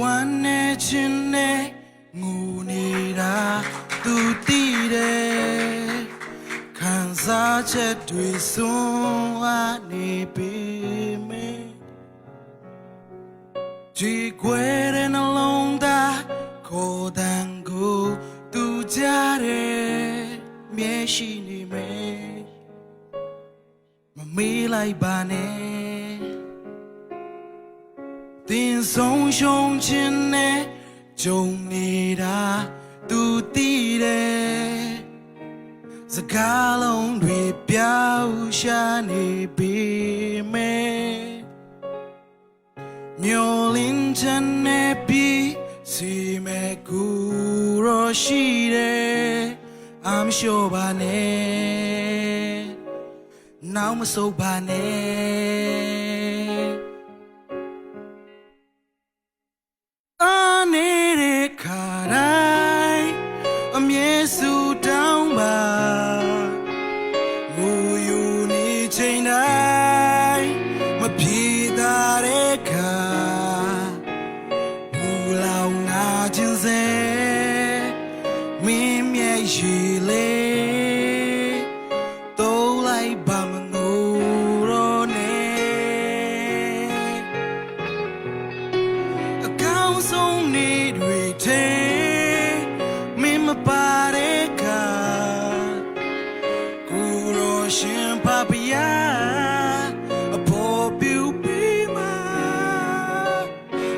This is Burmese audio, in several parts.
ဝမ်းနဲ့ချင်းနဲ့ငူနေတာသူတည်တယ်ခံစားချက်တွေစွန့်အားနေပြီမေကြည်ခွဲတဲ့နှလုံးသားကိုယ်တန်ကိုသူကြတယ်မျက်ရှိနေမယ်မမေးလိုက်ပါနဲ့ တင်ဆုံးရှုံးခြင်းနဲ့ဂျုံနေတာသူတည်တယ်စကားလုံးတွေပြောင်းရှာနေပြီမယ်မျောလင်းခြင်းနဲ့ပြီးစီမဲ့ကူရောရှိတယ် I'm sure ပါနဲ့နောက်မဆိုးပါနဲ့ မြဲဆူတောင်းပါငိုယူနေချိန်တိုင်းမပြေတာတဲ့ခါဘူလောင်နာခြင်းစေမင်းမြဲရှိ ရောရှင်ပါပယာအဖို့ပြူပြီးမှာ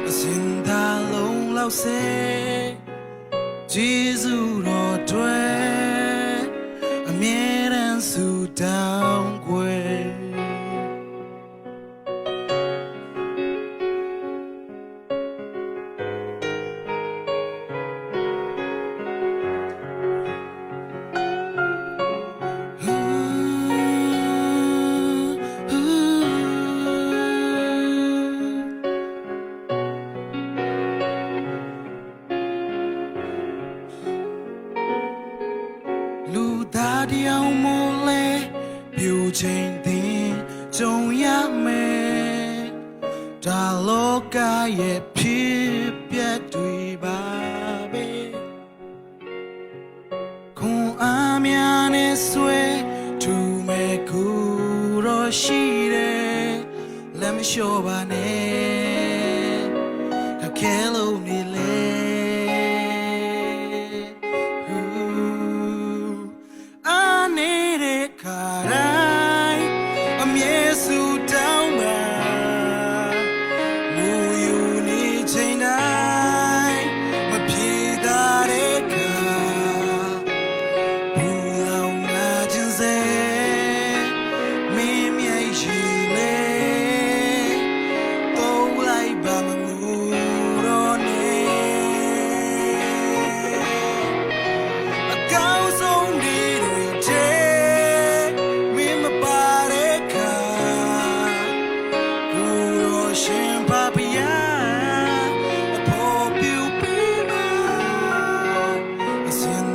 အစင်သာလုံးလောက်စေဂျေဇုတော်တွေ လူသားတယောက်မို့လဲပြူချိန်တင်ကြုံရမယ်ဒါလောကရဲ့ဖြစ်ပျက်တွေပါပဲခွန်အားများနဲ့ဆွဲထူမဲ့ကူတော့ရှိတယ်လ ရောရှင်ပါပယာအဖို့ပြူပြီးမှာအစင်